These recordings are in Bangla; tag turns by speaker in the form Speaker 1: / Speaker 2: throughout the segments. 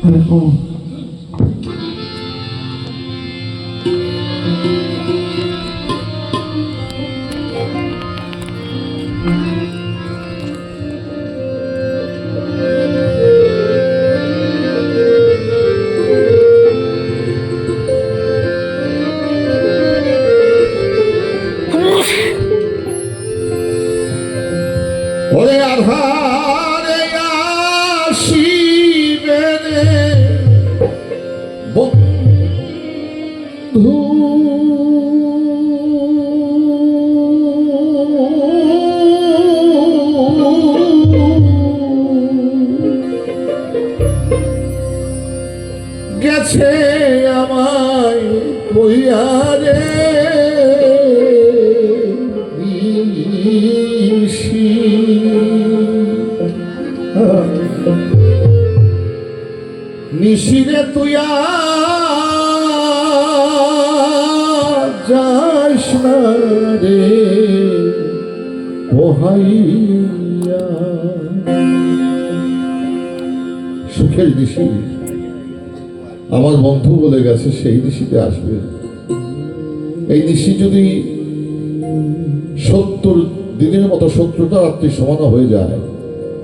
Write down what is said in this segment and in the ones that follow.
Speaker 1: pregou. Olha, vai, assim. বন্ধু গেছে আমায় কইয়া রে নিশি। নিশিরে তুই আর যাস কোহাইয়া সুখের নিশি আমার বন্ধু বলে গেছে, সেই নিশিতে আসবে। এই দিশি যদি সত্তর দিনের মতো সত্তরটা রাত্রি সমানো হয়ে যায়,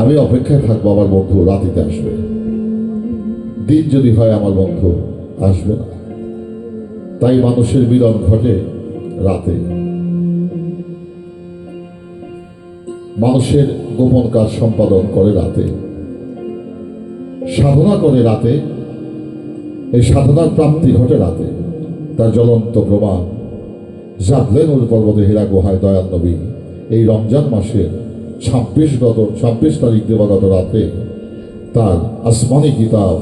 Speaker 1: আমি অপেক্ষায় থাকব আমার বন্ধু, রাতিতে আসবে। দিন যদি হয় আমার বন্ধু, আসবে না। তাই মানুষের মিলন ঘটে রাতে। মানুষের গোপন কাজ সম্পাদন করে রাতে। সাধনা করে রাতে। এই সাধনার প্রাপ্তি ঘটে রাতে। তার জ্বলন্ত প্রমাণ। জাবলেনুর পর্বতে হীরা গুহায় দয়াল নবী এই রমজান মাসের ছাব্বিশ গত, ছাব্বিশ তারিখ দেবাগত রাতে তার আসমানি কিতাব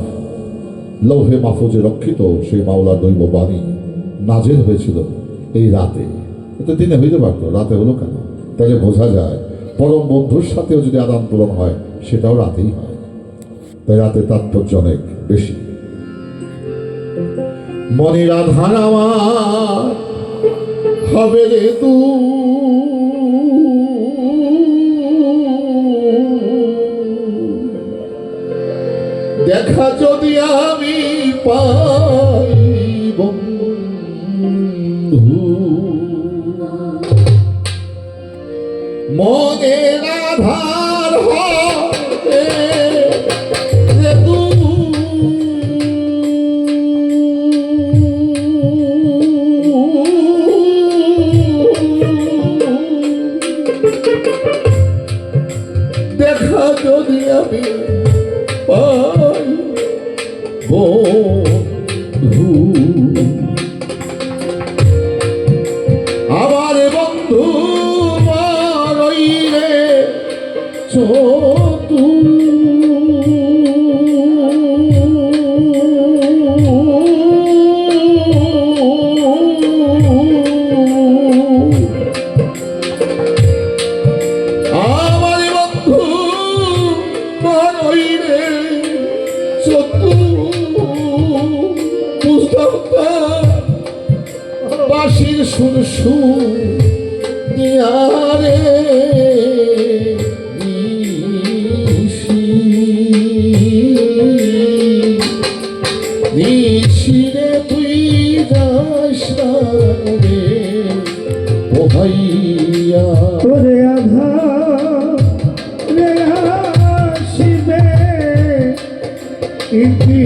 Speaker 1: লৌহে মাহফুজে রক্ষিত সেই মাওলার দৈব বাণী নাজের হয়েছিল এই রাতে। এটা দিনে হইতে পারতো, রাতে হলো কেন? তাহলে বোঝা যায়, পরম বন্ধুর সাথেও যদি আদান প্রদান হয়, সেটাও রাতেই হয়। তাই রাতে তাৎপর্য অনেক বেশি। মনির আধার আমার হবে রে তু। দেখা যদি আমি পাই মনের আধার হবে দেখা যদি আমি পাই সুর সুর দিয়ারে নিশিরে তুই যাস রে ও ভাইয়া।
Speaker 2: ওরে আধা রে আসিবে ইতি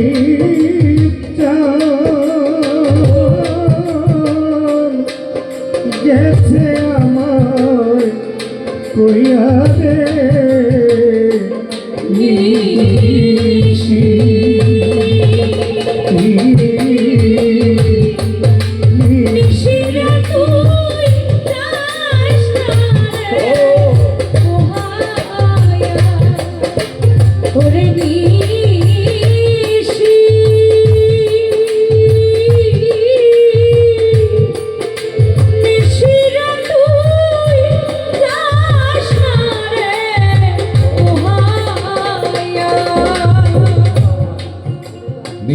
Speaker 3: নিশিরা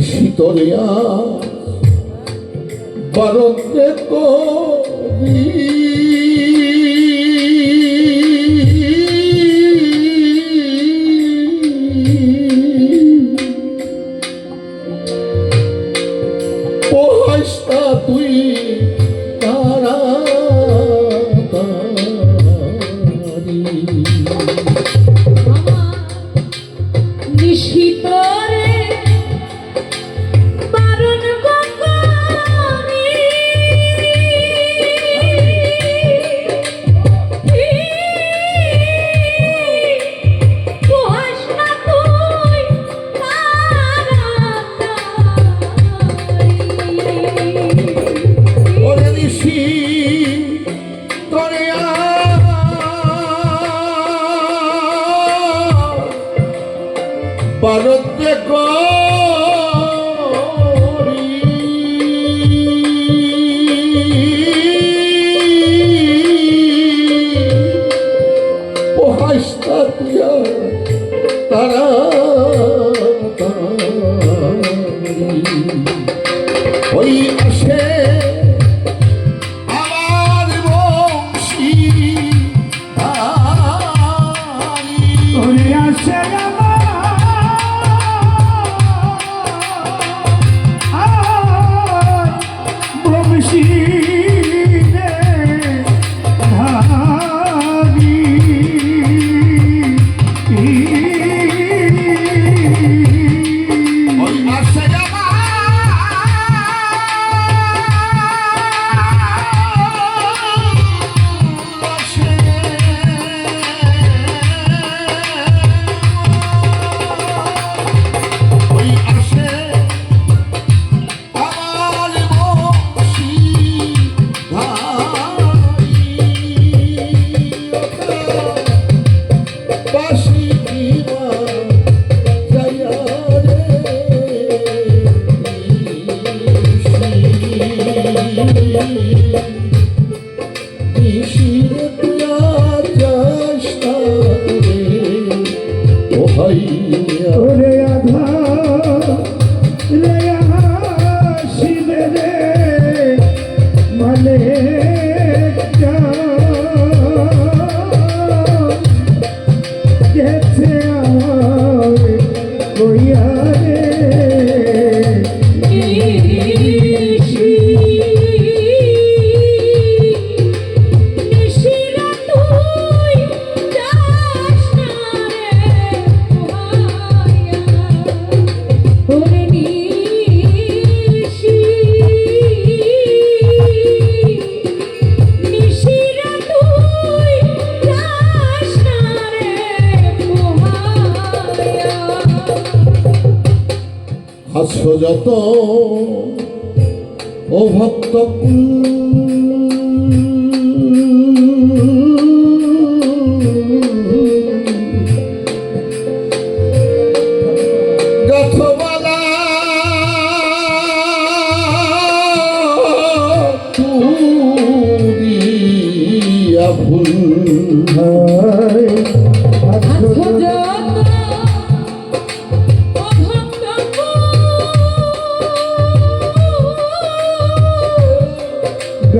Speaker 1: শীতলিয়া পারতে করি Ready? যত ও ভক্ত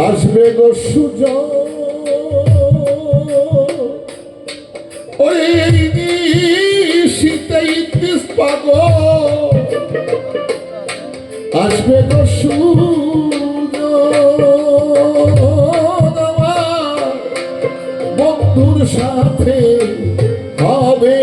Speaker 1: আসবে গো সূর্য আসবে গো সূর্য বন্ধুর সাথে হবে